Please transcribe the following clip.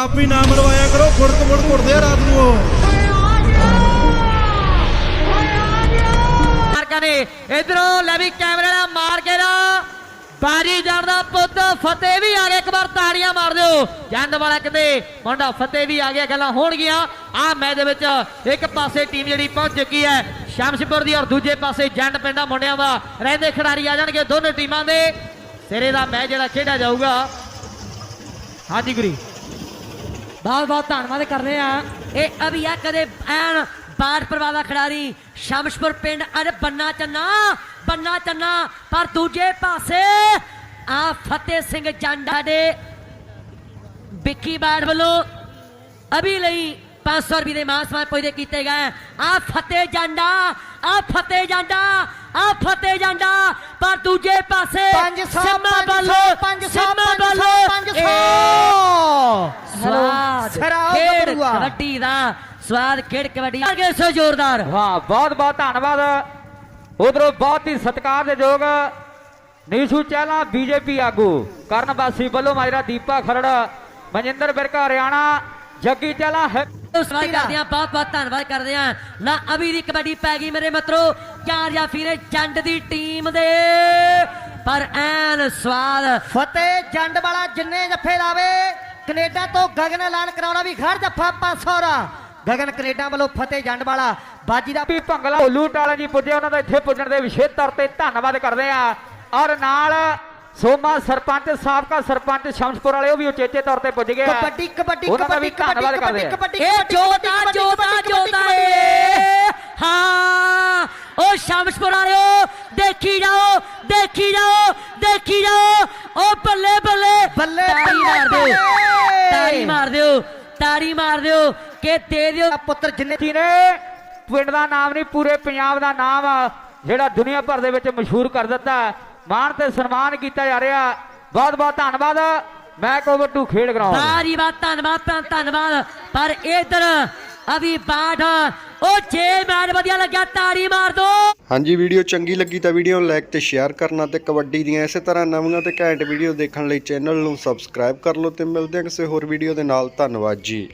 ਆਪੀ ਨਾ ਮਰਵਾਇਆ ਕਰੋ ਫੁੜਕ ਫੁੜ ਘੁੱਟਦੇ ਆ ਰਾਤ ਨੂੰ ਉਹ। ਮਾਰਕਾ ਨੇ ਇਧਰੋਂ ਲੈ ਵੀ ਕੈਮਰੇ ਨਾਲ ਮਾਰ ਕੇ ਨਾ ਬਾਜੀ ਜਾਣ ਦਾ ਪੁੱਤ ਫਤਿਹ ਵੀ ਆ ਗਿਆ, ਇੱਕ ਵਾਰ ਤਾੜੀਆਂ ਮਾਰ ਦਿਓ। ਜੰਦ ਵਾਲਾ ਕਹਿੰਦੇ, ਮੁੰਡਾ ਫਤਿਹ ਵੀ ਆ ਗਿਆ, ਗੱਲਾਂ ਹੋਣਗੀਆਂ ਆ ਮੈਚ ਦੇ ਵਿੱਚ ਇੱਕ ਪਾਸੇ ਟੀਮ ਜਿਹੜੀ ਪਹੁੰਚ ਚੁੱਕੀ ਹੈ ਸ਼ਮਸ਼ਪੁਰ ਦੀ ਔਰ ਦੂਜੇ ਪਾਸੇ ਜੰਡ ਪਿੰਡਾਂ ਮੁੰਡਿਆਂ ਦਾ। ਰਹਿੰਦੇ ਖਿਡਾਰੀ ਆ ਜਾਣਗੇ ਦੋਨੇ ਟੀਮਾਂ ਦੇ। ਸਿਰੇ ਦਾ ਮੈਚ ਜਿਹੜਾ ਖੇਡਿਆ ਜਾਊਗਾ। ਹਾਂਜੀ ਗੁਰੀ। ਬਹੁਤ ਬਹੁਤ ਧੰਨਵਾਦ ਕਰਦੇ ਆ ਇਹ ਅਭਿਆ ਕਦੇ ਐਨ ਬਾੜ ਪਰਵਾਹ ਦਾ ਖਿਡਾਰੀ ਸ਼ਮਸ਼ਪੁਰ ਪਿੰਡ ਅਰੇ ਬੰਨਾ ਚੰਨਾ ਬੰਨਾ ਚੰਨਾ ਪਰ ਦੂਜੇ ਪਾਸੇ ਆ ਫਤਿਹ ਸਿੰਘ ਜੰਡਾ ਦੇ ਵਿੱਕੀ ਬਾੜ ਵੱਲੋਂ ਅਭੀ ਲਈ 500 ਰੁਪਏ ਦੇ ਮਾਨ ਸਨਮਾਨ ਪੁੱਜਦੇ ਕੀਤੇ ਗਏ। ਆ ਫਤਿਹ ਜੰਡਾ ਆ ਫਤਿਹ ਜੰਡਾ ਆ ਫਤਿਹ ਜੰਡਾ ਪਰ ਦੂਜੇ ਪਾਸੇ 500, ਸਿੰਮਾ 500, ਵੱਲੋਂ 500, ਸਿੰਮਾ 500, ਵੱਲੋਂ 500 ਇਹ ਸਵਾਦ ਸਰਾਓ ਖੇਡ ਗੱਭਰੂਆ। ਕਬੱਡੀ ਦਾ ਸਵਾਦ ਖੇਡ ਕਬੱਡੀ ਅੱਗੇ ਸੋ ਜ਼ੋਰਦਾਰ। ਵਾਹ ਬਹੁਤ ਬਹੁਤ ਧੰਨਵਾਦ। ਉਧਰੋਂ ਬਹੁਤ ਹੀ ਸਤਿਕਾਰਯੋਗ ਨੀਸ਼ੂ ਚਹਿਲਾ ਬੀਜੇਪੀ ਆਗੂ ਕਰਨ ਵਾਸੀ ਵੱਲੋਂ ਮਾਜਰਾ ਦੀਪਾ ਖਰੜ ਮਨਜਿੰਦਰ ਬਿਰਕਾ ਹਰਿਆਣਾ ਜੱਗੀ ਚਹਿਲਾ ਹੈ ਸਵਾਲ ਕਰਦੇ ਆ ਬਹੁਤ ਬਹੁਤ ਧੰਨਵਾਦ ਕਰਦੇ ਆ ਨਾ ਅਭੀ ਦੀ ਕਬੱਡੀ ਪੈ ਗਈ ਮੇਰੇ ਮਿੱਤਰੋ ਚਾਰ ਜਾਂ ਫਿਰੇ ਜੰਡ ਦੀ ਟੀਮ ਦੇ। ਪਰ ਐਨ ਸਵਾਦ। ਫਤਿਹ ਜੰਡ ਵਾਲਾ ਜਿੰਨੇ ਜੱਫੇ ਲਾਵੇ ਕੈਨੇਡਾ ਤੋਂ ਗਗਨ ਐਲਾਨ ਕਰਾਉਣਾ ਵੀ ਖੜ ਜੱਫਾ 500 ਰਾ ਗਗਨ ਕੈਨੇਡਾ ਵੱਲੋਂ ਫਤਿਹ ਜੰਡ ਵਾਲਾ ਬਾਜੀ ਦਾ ਵੀ ਭੰਗਲਾ ਭੋਲੂ ਟਾਲਾ ਜੀ ਪੁੱਜੇ ਉਹਨਾਂ ਦਾ ਇੱਥੇ ਪੁੱਜਣ ਦੇ ਵਿਸ਼ੇਸ਼ ਤੌਰ ਤੇ ਧੰਨਵਾਦ ਕਰਦੇ ਆ ਔਰ ਨਾਲ ਸੋਮਾ ਸਰਪੰਚ ਸਾਬਕਾ ਸਰਪੰਚ ਸ਼ਮਸ਼ਪੁਰ ਵਾਲੇ ਉਹ ਵੀ ਉਚੇਚੇ ਤੌਰ ਤੇ ਪੁੱਜ ਗਏ। ਕਬੱਡੀ ਕਬੱਡੀ ਦਾ ਕਬੱਡੀ ਧੰਨਵਾਦ ਕਬੱਡੀ ਕਰਦੇ ਆ ਇਹ ਜੋਤਾ ਜੋਤਾ ਜੋਤਾ ਏ। ਹਾਂ ਉਹ ਸ਼ਮਸ਼ਪੁਰ ਵਾਲਿਓ ਦੇਖੀ ਜਾਓ ਦੇਖੀ ਜਾਓ ਦੇਖੀ ਜਾਓ। ਉਹ ਬੱਲੇ ਬੱਲੇ ਬੱਲੇ, ਬੱਲੇ। ਤਾੜੀ ਮਾਰ ਦਿਓ ਕਿ ਦੇ ਦਿਓ। ਪੁੱਤਰ ਜਿੰਨੇ ਜੀ ਨੇ ਪਿੰਡ ਦਾ ਨਾਮ ਨਹੀਂ ਪੂਰੇ ਪੰਜਾਬ ਦਾ ਨਾਮ ਆ, ਜਿਹੜਾ ਦੁਨੀਆ ਭਰ ਦੇ ਵਿੱਚ ਮਸ਼ਹੂਰ ਕਰ ਦਿੱਤਾ ਮਾਣ ਤੇ ਸਨਮਾਨ ਕੀਤਾ ਜਾ ਰਿਹਾ। ਬਹੁਤ ਬਹੁਤ ਧੰਨਵਾਦ। ਮੈਂ ਕੋਵਰ ਟੂ ਖੇਡ ਗਰਾਉਂਡ ਸਾਰੀ ਬਾਤ ਧੰਨਵਾਦ ਧੰਨ- ਧੰਨਵਾਦ। ਪਰ ਇਧਰ ਅਭੀ ਬਾਠ ਉਹ ਜੇ ਮੈਚ ਵਧੀਆ ਲੱਗਿਆ, ਤਾੜੀ ਮਾਰ ਦੋ। ਹਾਂਜੀ, ਵੀਡੀਓ ਚੰਗੀ ਲੱਗੀ ਤਾਂ ਵੀਡੀਓ ਨੂੰ ਲਾਈਕ ਤੇ ਸ਼ੇਅਰ ਕਰਨਾ ਤੇ ਕਬੱਡੀ ਦੀਆਂ ਇਸੇ ਤਰ੍ਹਾਂ ਨਵੀਆਂ ਤੇ ਘੈਂਟ ਵੀਡੀਓ ਦੇਖਣ ਲਈ ਚੈਨਲ ਨੂੰ ਸਬਸਕ੍ਰਾਈਬ ਕਰ ਲਓ ਤੇ ਮਿਲਦੇ ਹਾਂ ਕਿਸੇ ਹੋਰ ਵੀਡੀਓ ਦੇ ਨਾਲ। ਧੰਨਵਾਦ ਜੀ।